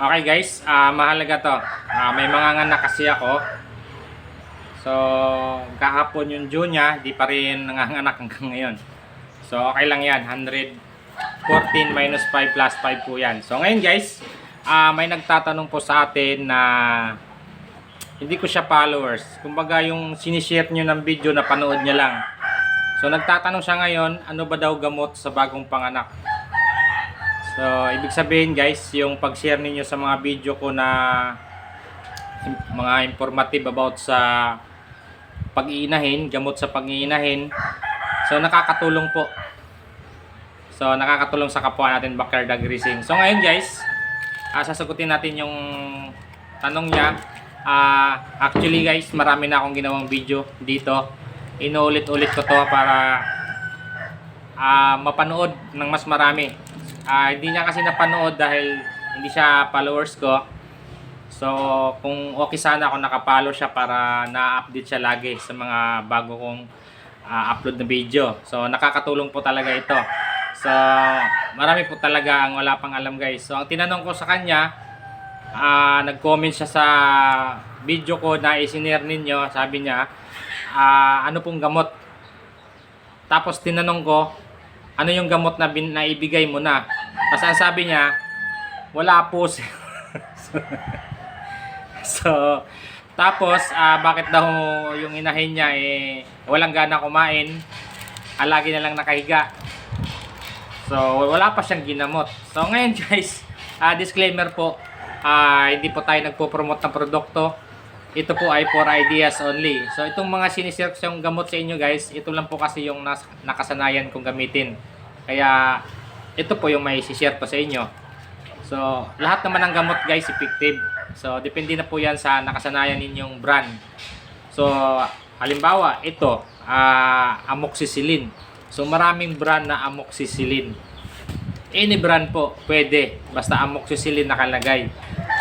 Okay guys, ah mahalaga to. Ah, may mga nganak kasi ako. So, kahapon yung June niya, di pa rin nanganganak hanggang ngayon. So, okay lang yan. 114 minus 5 plus 5 po yan. So, ngayon guys, ah may nagtatanong po sa atin na hindi ko siya followers. Kumbaga yung sinishare nyo ng video na panood niya lang. So, nagtatanong siya ngayon, ano ba daw gamot sa bagong panganak? So, ibig sabihin guys, yung pag-share ninyo sa mga video ko na mga informative about sa pag-iinahin, gamot sa pag-iinahin. So, nakakatulong po. So, nakakatulong sa kapwa natin backyard dog racing. So, ngayon guys, ah, sasagutin natin yung tanong niya. Ah, actually guys, marami na akong ginawang video dito. Inuulit-ulit ko to para ah, mapanood ng mas marami. Ah, hindi niya kasi napanood dahil hindi siya followers ko. So, kung okay sana ako nakapalo siya para na-update siya lagi sa mga bago kong ah, upload na video. So, nakakatulong po talaga ito. So, marami po talaga ang wala pang alam guys. So, ang tinanong ko sa kanya, ah, nag-comment siya sa video ko na isinare ninyo. Sabi niya, ah, ano pong gamot? Tapos tinanong ko, ano yung gamot na bin, naibigay mo na? Kasi ang sabi niya, wala po. sir." so, tapos, ah, bakit daw yung inahin niya eh, walang gana kumain, ah, lagi na lang nakahiga. So, wala pa siyang ginamot. So, ngayon guys, ah, disclaimer po, ah, hindi po tayo nagpo-promote ng produkto. Ito po ay for ideas only. So, itong mga sinishare ko yung gamot sa inyo guys, ito lang po kasi yung nas- nakasanayan kong gamitin. Kaya, ito po yung may share ko sa inyo. So, lahat naman ng gamot guys, effective. So, depende na po yan sa nakasanayan ninyong brand. So, halimbawa, ito, ah amoxicillin. So, maraming brand na amoxicillin. Any brand po, pwede. Basta amoxicillin nakalagay.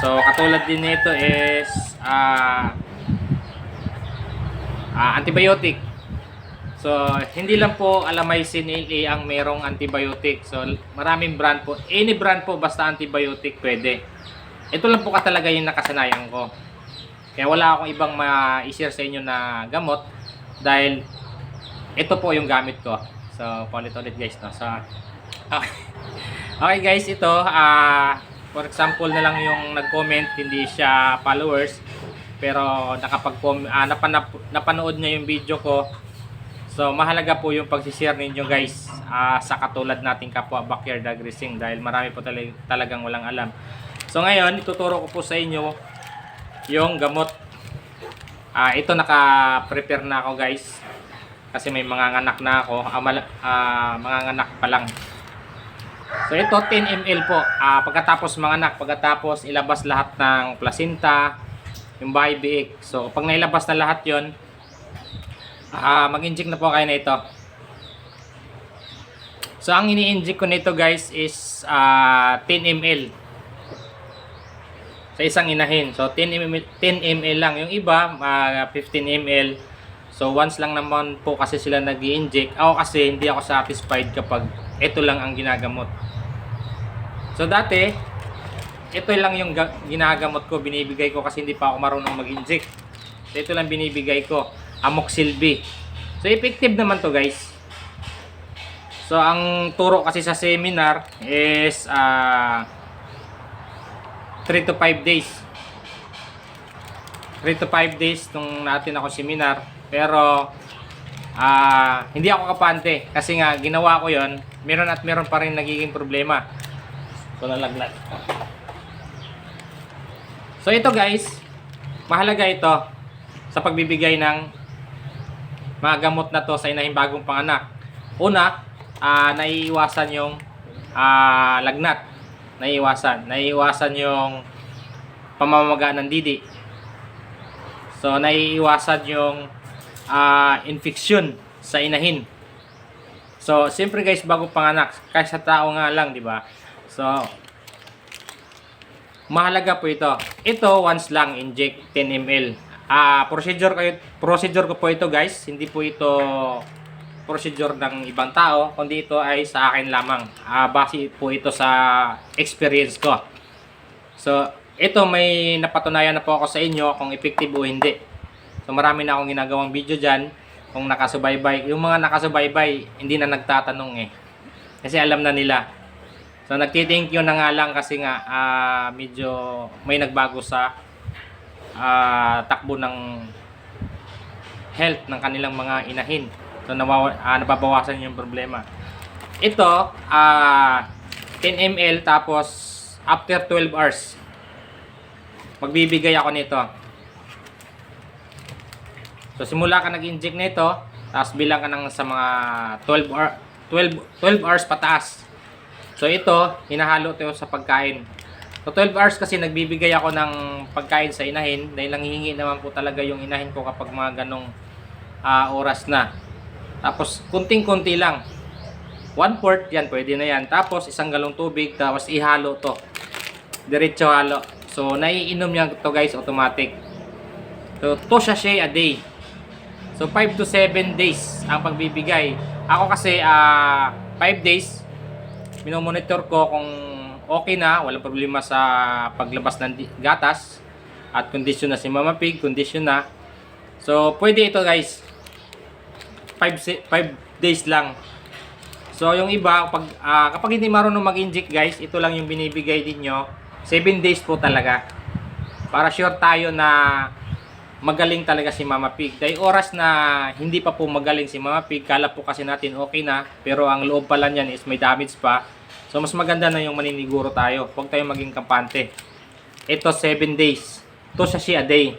So, katulad din nito is ah ah, antibiotic. So, hindi lang po alamycin AA ang merong antibiotic. So, maraming brand po. Any brand po, basta antibiotic, pwede. Ito lang po katalaga yung nakasanayan ko. Kaya wala akong ibang ma-share sa inyo na gamot dahil ito po yung gamit ko. So, paulit-ulit guys. No? So, okay. okay guys, ito, ah for example na lang yung nag-comment, hindi siya followers, pero nakapag ah, napanap, napanood niya yung video ko. So, mahalaga po yung pag-share ninyo guys ah, sa katulad nating kapwa backyard dog racing dahil marami po tala- talagang walang alam. So, ngayon, ituturo ko po sa inyo yung gamot. Ah, ito naka-prepare na ako guys kasi may mga nganak na ako, ah, mal- ah, mga nganak pa lang. So ito 10 ml po. Ah, pagkatapos mga anak, pagkatapos ilabas lahat ng placenta, yung bahay biik. So pag nailabas na lahat 'yon, ah mag-inject na po kayo na ito. So ang ini-inject ko nito guys is ah 10 ml. Sa isang inahin. So 10 ml, 10 ml lang. Yung iba, ah, 15 ml. So once lang naman po kasi sila nag inject Ako kasi hindi ako satisfied kapag ito lang ang ginagamot. So dati, ito lang yung ga- ginagamot ko, binibigay ko kasi hindi pa ako marunong mag-inject. So ito lang binibigay ko, Amoxil B. So effective naman to guys. So ang turo kasi sa seminar is ah 3 to 5 days. 3 to 5 days nung natin ako seminar. Pero ah hindi ako kapante kasi nga ginawa ko yon meron at meron pa rin nagiging problema. So nalaglag. So ito guys, mahalaga ito sa pagbibigay ng mga gamot na to sa inahing bagong panganak. Una, ah naiiwasan yung ah, lagnat. Naiiwasan. Naiiwasan yung pamamaga ng didi. So, naiiwasan yung ah, infection sa inahin. So, siyempre guys, bago panganak, kahit sa tao nga lang, di ba? So, mahalaga po ito. Ito, once lang, inject 10 ml. Ah, procedure ko, procedure ko po ito guys. Hindi po ito procedure ng ibang tao, kundi ito ay sa akin lamang. Ah, base po ito sa experience ko. So, ito may napatunayan na po ako sa inyo kung effective o hindi. So, marami na akong ginagawang video dyan kung nakasubaybay. Yung mga nakasubaybay, hindi na nagtatanong eh. Kasi alam na nila. So, nagtithank you na nga lang kasi nga ah, medyo may nagbago sa ah, takbo ng health ng kanilang mga inahin. So, nawawa, ah, nababawasan yung problema. Ito, ah 10 ml tapos after 12 hours, magbibigay ako nito. So, simula ka nag-inject nito, tapos bilang ka ng sa mga 12, hour, 12, 12 hours pataas. So, ito, hinahalo ito sa pagkain. So, 12 hours kasi nagbibigay ako ng pagkain sa inahin dahil nangihingi naman po talaga yung inahin ko kapag mga ganong ah, oras na. Tapos, kunting-kunti lang. One quart, yan, pwede na yan. Tapos, isang galong tubig, tapos ihalo to. Diretso halo. So, naiinom niya to guys, automatic. So, 2 sachet a day. So, 5 to 7 days ang pagbibigay. Ako kasi, ah 5 days, minomonitor ko kung okay na, walang problema sa paglabas ng gatas at kondisyon na si Mama Pig, kondisyon na. So, pwede ito guys. 5 5 days lang. So, yung iba, pag, ah, kapag hindi marunong mag-inject guys, ito lang yung binibigay ninyo. 7 days po talaga. Para sure tayo na magaling talaga si Mama Pig. Dahil oras na hindi pa po magaling si Mama Pig, kala po kasi natin okay na, pero ang loob pala niyan is may damage pa. So, mas maganda na yung maniniguro tayo. Huwag tayong maging kampante. Ito, 7 days. Ito siya a day.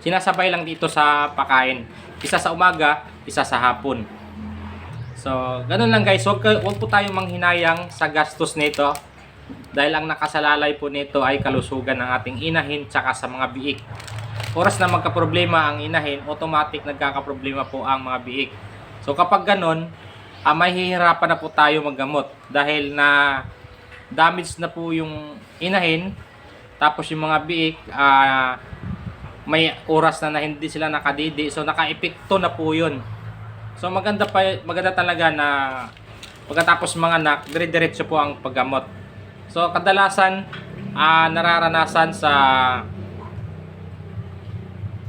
Sinasabay lang dito sa pakain. Isa sa umaga, isa sa hapon. So, ganun lang guys. Huwag, huwag po tayong manghinayang sa gastos nito. Dahil ang nakasalalay po nito ay kalusugan ng ating inahin tsaka sa mga biik. Oras na magkaproblema ang inahin, automatic nagkakaproblema po ang mga biik. So kapag ganun, ah, mahihirapan na po tayo maggamot. Dahil na damage na po yung inahin, tapos yung mga biik, ah, may oras na, na hindi sila nakadidi. So naka-epekto na po yun. So maganda pa maganda talaga na pagkatapos mga anak, dire-diretso po ang paggamot. So kadalasan ah, nararanasan sa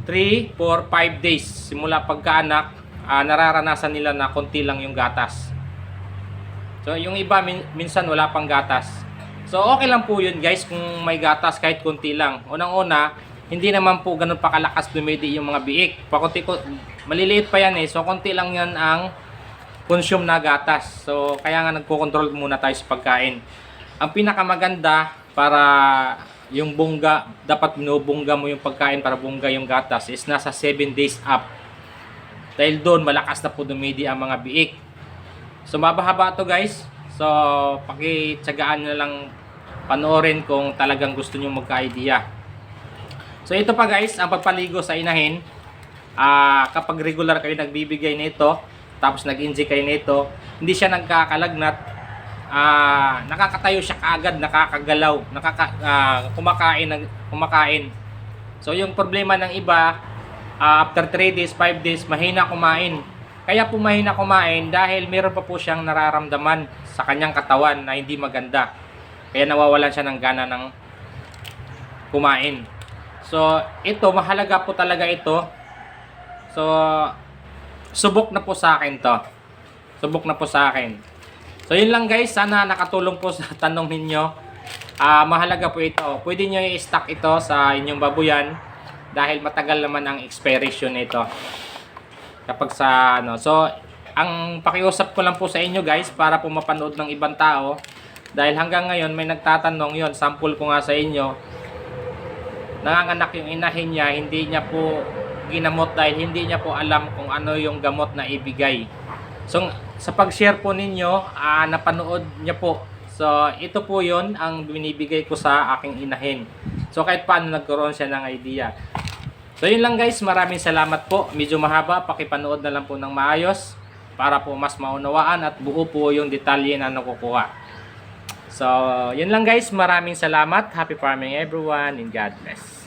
3, 4, 5 days simula pagkaanak, ah, nararanasan nila na konti lang yung gatas. So yung iba min- minsan wala pang gatas. So okay lang po yun guys kung may gatas kahit konti lang. Unang-una, hindi naman po ganun pa kalakas dumidi yung mga biik. Pakunti ko maliliit pa yan eh. So konti lang yan ang consume na gatas. So kaya nga nagko-control muna tayo sa pagkain. Ang pinakamaganda para yung bungga, dapat binubungga mo yung pagkain para bungga yung gatas is nasa 7 days up. Dahil doon malakas na po dumidi ang mga biik. So mabahaba to guys. So pakitsagaan na lang panoorin kung talagang gusto nyo magka-idea. So ito pa guys, ang pagpaligo sa inahin. Ah, kapag regular kayo nagbibigay nito, tapos nag-inject kayo nito, hindi siya nagkakalagnat. Ah, nakakatayo siya kaagad, nakakagalaw, nakaka ah, kumakain kumakain. So yung problema ng iba, ah, after 3 days, 5 days, mahina kumain. Kaya po mahina kumain dahil meron pa po siyang nararamdaman sa kanyang katawan na hindi maganda. Kaya nawawalan siya ng gana ng kumain. So, ito, mahalaga po talaga ito. So, subok na po sa akin to. Subok na po sa akin. So, yun lang guys. Sana nakatulong po sa tanong ninyo. Ah, mahalaga po ito. Pwede nyo i-stock ito sa inyong babuyan dahil matagal naman ang expiration nito kapag sa ano. So, ang pakiusap ko lang po sa inyo guys para po mapanood ng ibang tao dahil hanggang ngayon may nagtatanong yon sample ko nga sa inyo nanganganak yung inahin niya hindi niya po ginamot dahil hindi niya po alam kung ano yung gamot na ibigay so sa pag-share po ninyo ah, napanood niya po so ito po yon ang binibigay ko sa aking inahin so kahit paano nagkaroon siya ng idea So yun lang guys, maraming salamat po. Medyo mahaba, pakipanood na lang po ng maayos para po mas maunawaan at buo po yung detalye na nakukuha. So, yun lang guys, maraming salamat. Happy farming everyone and God bless.